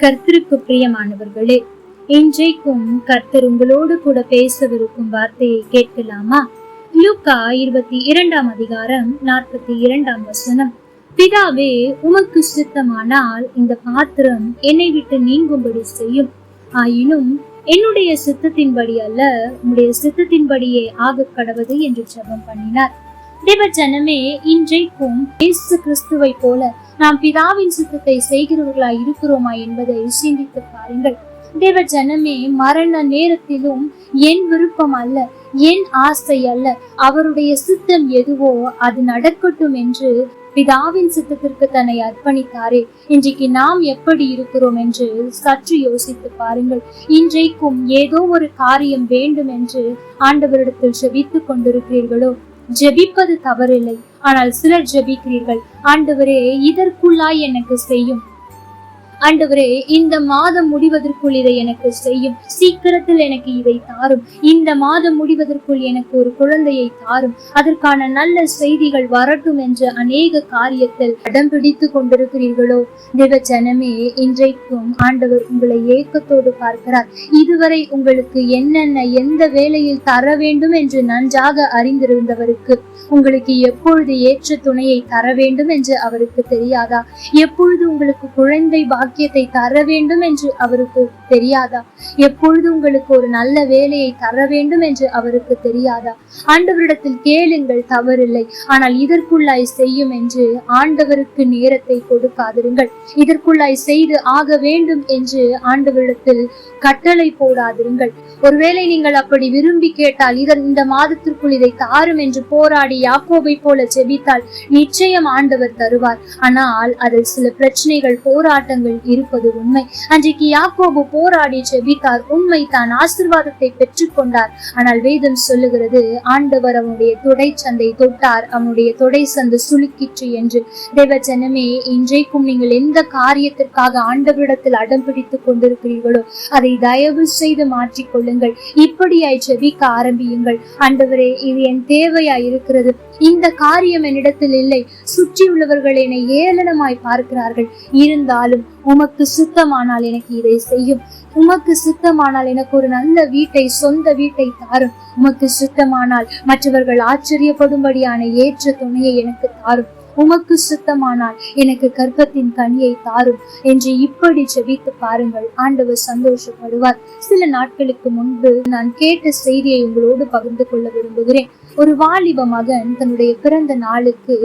கர்த்தருக்கு பிரியமானவர்களே இன்றைக்கும் கர்த்தர் உங்களோடு கூட பேசவிருக்கும் வார்த்தையை கேட்கலாமா? லூக்கா இருபத்தி இரண்டாம் அதிகாரம் நாற்பத்தி இரண்டாம் வசனம். பிதாவே உமக்கு சித்தமானால் இந்த பாத்திரம் என்னை விட்டு நீங்கும்படி செய்யும். ஆயினும் என்னுடைய சித்தத்தின்படி அல்ல உம்முடைய சித்தத்தின்படியே ஆக கடவது என்று ஜெபம் பண்ணினார். தேவ ஜனமே இன்றைக்கும் இயேசு கிறிஸ்துவை போல நாம் பிதாவின் சித்தத்தை செய்கிறவர்களா இருக்கிறோமா என்பதை சிந்தித்து பாருங்கள். தேவ ஜனமே மரண நேரத்திலும் என் விருப்பம் அல்ல என் ஆசை அல்ல. அவருடைய சித்தம் எதுவோ அது நடக்கட்டும் என்று பிதாவின் சித்தத்திற்கு தன்னை அர்ப்பணித்தாரே. இன்றைக்கு நாம் எப்படி இருக்கிறோம் என்று சற்று யோசித்து பாருங்கள். இன்றைக்கும் ஏதோ ஒரு காரியம் வேண்டும் என்று ஆண்டவரிடத்தில் செவித்துக் கொண்டிருக்கிறீர்களோ? ஜெபிப்பது தவறில்லை. ஆனால் சிலர் ஜெபிக்கிறீர்கள். ஆண்டவரே இதற்குள்ளாய் எனக்கு செய்யும். ஆண்டவரே இந்த மாதம் முடிவதற்குள் இதை எனக்கு செய்யும். சீக்கிரத்தில் எனக்கு இதை தாரும். இந்த மாதம் முடிவதற்குள் எனக்கு ஒரு குழந்தையை தாரும். அதற்கான நல்ல செய்திகள் வரட்டும் என்ற அநேக காரியத்தில் இடம் பிடித்து கொண்டிருக்கிறீர்களோ? தேவ இன்றைக்கும் ஆண்டவர் உங்களை ஏக்கத்தோடு பார்க்கிறார். இதுவரை உங்களுக்கு என்னென்ன எந்த வேலையில் தர வேண்டும் என்று நன்றாக அறிந்திருந்தவருக்கு உங்களுக்கு எப்பொழுது ஏற்ற துணையை தர வேண்டும் என்று அவருக்கு தெரியாதா? எப்பொழுது உங்களுக்கு குழந்தை பாக்கியத்தை தர வேண்டும் என்று அவருக்கு தெரியாதா? எப்பொழுது உங்களுக்கு ஒரு நல்ல வேலையை தர வேண்டும் என்று அவருக்கு தெரியாதா? ஆண்டவரிடத்தில் கேளுங்கள் தவறில்லை. ஆனால் இதற்குள்ளாய் செய்யும் என்று ஆண்டவருக்கு நேரத்தை கொடுக்காதிருங்கள். இதற்குள்ளாய் செய்து ஆக வேண்டும் என்று ஆண்டவரிடத்தில் கட்டளை போடாதிருங்கள். ஒருவேளை நீங்கள் அப்படி விரும்பி கேட்டால் இதன் இந்த மாதத்திற்குள் இதை தாரும் என்று போராடி யாக்கோபை போல செபித்தால் நிச்சயம் ஆண்டவர் தருவார். ஆனால் அதில் சில பிரச்சனைகள் போராட்டங்கள் இருப்பது உண்மை. அன்றைக்கு யாக்கோபு போராடி ஜெபித்தார். உண்மை தான் ஆசிர்வாதத்தை பெற்றுக்கொண்டார். ஆனால் வேதம் சொல்லுகிறது ஆண்டவர் அவனுடைய தொடை சந்தை தொட்டார். அவனுடைய தொடை சந்து சுளுக்கிற்று என்று. தேவ ஜனமே இன்றைக்கும் நீங்கள் எந்த காரியத்திற்காக ஆண்டவரிடத்தில் அடம் பிடித்துக் கொண்டிருக்கிறீர்களோ அதை தயவு செய்து மாற்றிக்கொள்ளுங்கள். இப்படியாய் ஜெபிக்க ஆரம்பியுங்கள். ஆண்டவரே இது என் தேவையாய் இருக்கிறது இந்த காரியம் என்னிடத்தில் இல்லை. சுற்றியுள்ளவர்கள் என்னை ஏளனமாய் பார்க்கிறார்கள். இருந்தாலும் உமக்கு சுத்தமானால் எனக்கு இதை செய்யும். உமக்கு சுத்தமானால் எனக்கு ஒரு நல்ல வீட்டை சொந்த வீட்டை தாரும். உமக்கு சுத்தமானால் மற்றவர்கள் ஆச்சரியப்படும்படியான ஏற்ற துணையை எனக்கு தாரும். உமக்கு சுத்தமானால் எனக்கு கர்ப்பத்தின் கனியை தாரும் என்று இப்படி ஜெபித்து பாருங்கள். ஆண்டவர் சந்தோஷப்படுவார். சில நாட்களுக்கு முன்பு நான் கேட்ட செய்தியை உங்களோடு பகிர்ந்து கொள்ள விரும்புகிறேன். ஒரு வாலிப மகன் தன்னுடைய பிறந்த நாளுக்கு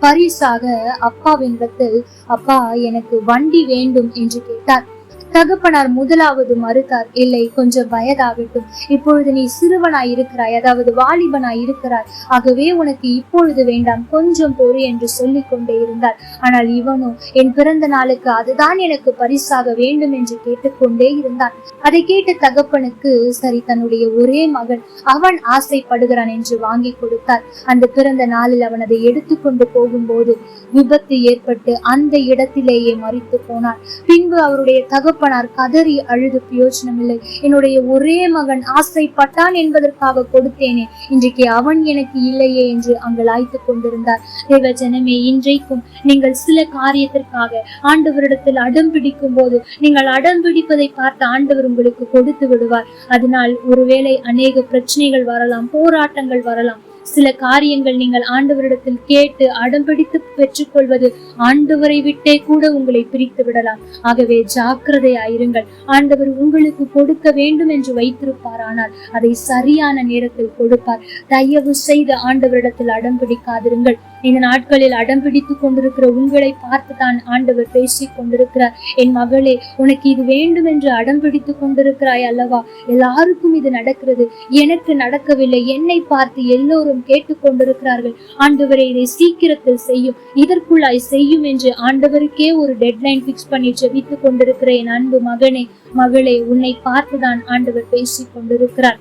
பரிசாக அப்பாவினிடத்தில் அப்பா எனக்கு வண்டி வேண்டும் என்று கேட்டார். தகப்பனார் முதலாவது மறுத்தார். இல்லை கொஞ்சம் வயதாகட்டும். இப்பொழுது நீ சிறுவனாய் இருக்கிறாய் அதாவது வாலிபனாய் இருக்கிறாய் ஆகவே உனக்கு இப்பொழுது வேண்டாம் கொஞ்சம் பொறு என்று சொல்லிக் கொண்டே இருந்தார் ஆனால் இவனோ என் பிறந்த நாளுக்கு அதுதான் எனக்கு பரிசாக வேண்டும் என்று கேட்டுக்கொண்டே இருந்தான். அதை கேட்ட தகப்பனுக்கு சரி தன்னுடைய ஒரே மகன் அவன் ஆசைப்படுகிறான் என்று வாங்கி கொடுத்தார் அந்த பிறந்த நாளில் அவன் அதை எடுத்துக்கொண்டு போகும்போது விபத்து ஏற்பட்டு அந்த இடத்திலேயே மறித்து போனான் பின்பு அவருடைய தகப்பனார் கதறி அழுது பிரயோஜனமில்லை. என்னுடைய ஒரே மகன் ஆசைப்பட்டான் என்பதற்காக கொடுத்தேனே. இன்றைக்கு அவன் எனக்கு இல்லையே என்று அங்கலாய்த்து கொண்டிருந்தார். தேவ ஜனமே இன்றைக்கும் நீங்கள் சில காரியத்திற்காக ஆண்டவரிடத்தில் அடம் பிடிக்கும் போது நீங்கள் அடம் பிடிப்பதை பார்த்து ஆண்டவர் உங்களுக்கு கொடுத்து விடுவார். அதனால் ஒருவேளை அநேக பிரச்சனைகள் வரலாம் போராட்டங்கள் வரலாம். சில காரியங்கள் நீங்கள் ஆண்டவரிடத்தில் கேட்டு அடம்பிடித்து பெற்றுக்கொள்வது ஆண்டவரை விட்டே கூட உங்களை பிரித்து விடலாம். ஆகவே ஜாக்கிரதையாயிருங்கள். ஆண்டவர் உங்களுக்கு கொடுக்க வேண்டும் என்று வைத்திருப்பார் ஆனால் அதை சரியான நேரத்தில் கொடுப்பார். தயவு செய்து ஆண்டவரிடத்தில் அடம்பிடிக்காதிருங்கள் இந்த நாட்களில் அடம் பிடித்து கொண்டிருக்கிற உங்களை பார்த்து தான் ஆண்டவர் பேசிக் கொண்டிருக்கிறார். என் மகளே உனக்கு இது வேண்டும் என்று அடம் பிடித்து கொண்டிருக்கிறாய் அல்லவா? எல்லாருக்கும் இது நடக்கிறது. எனக்கு நடக்கவில்லை. என்னை பார்த்து எல்லோரும் கேட்டுக்கொண்டிருக்கிறார்கள் ஆண்டவரை இதை சீக்கிரத்தில் செய்யும். இதற்குள்ளாய் செய்யும் என்று ஆண்டவருக்கே ஒரு டெட்லைன் பிக்ஸ் பண்ணி ஜெபித்துக் கொண்டிருக்கிற என் அன்பு மகனே மகளே உன்னை பார்த்துதான் ஆண்டவர் பேசிக் கொண்டிருக்கிறார்.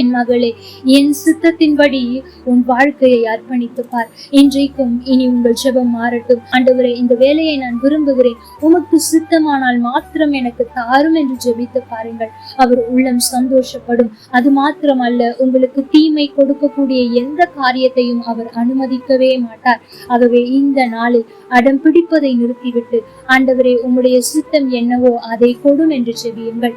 என் மகளே என் சித்தத்தின்படி உன் வாழ்க்கையை அர்ப்பணித்து பார் இன்றைக்கும் இனி உங்கள் ஜெபம் மாறட்டும். ஆண்டவரே இந்த வேலையை நான் விரும்புகிறேன். உமக்கு சித்தமானால் மாத்திரம் எனக்கு தாரும் என்று ஜெபித்து பாருங்கள். அவர் உள்ளம் சந்தோஷப்படும். அது மாத்திரம் அல்ல உங்களுக்கு தீமை கொடுக்கக்கூடிய எந்த காரியத்தையும் அவர் அனுமதிக்கவே மாட்டார். ஆகவே இந்த நாளில் அடம் பிடிப்பதை நிறுத்திவிட்டு ஆண்டவரே உம்முடைய சித்தம் என்னவோ அதை கொடும் என்று செவியுங்கள்